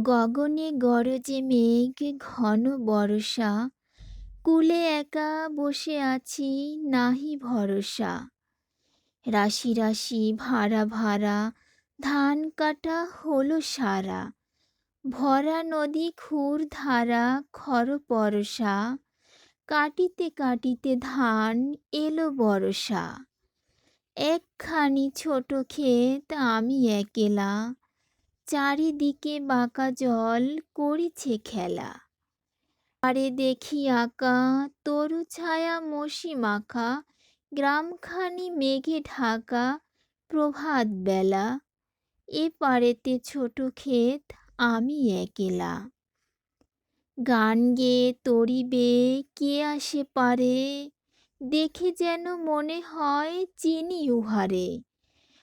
গগনে গরজে মেঘ, ঘন বরষা, কূলে একা বসে আছি, নাহি ভরসা। রাশি রাশি ভাড়া ভাড়া, ধান কাটা হলো সারা। ভরা নদী খুর ধারা, খর পরশা। কাটিতে কাটিতে ধান এলো বরষা। একখানি ছোট ক্ষেত আমি একেলা। চারিদিকে বাঁকা জল করিছে খেলা। আরে দেখি আঁকা, তরু ছায়া মসি মাখা, গ্রামখানি মেঘে ঢাকা, প্রভাত বেলা। এ পারেতে ছোট ক্ষেত, আমি একেলা। গান গেয়ে তরিবে, কে আসে পারে? দেখে যেন মনে হয় চিনি উহারে।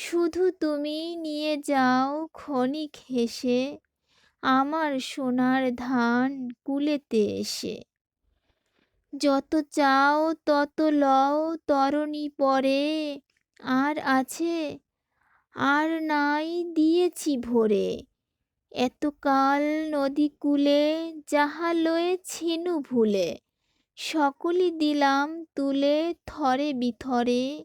শুধু তুমি নিয়ে যাও ক্ষণিক হেসে, আমার সোনার ধান কুলেতে এসে। যত চাও তত লও, তরণী পরে আর আছে, আর নাই দিয়েছি ভরে। এতকাল নদী কূলে যাহা লয়ে ছিনু ভুলে, সকলই দিলাম তুলে থরে বিথরে।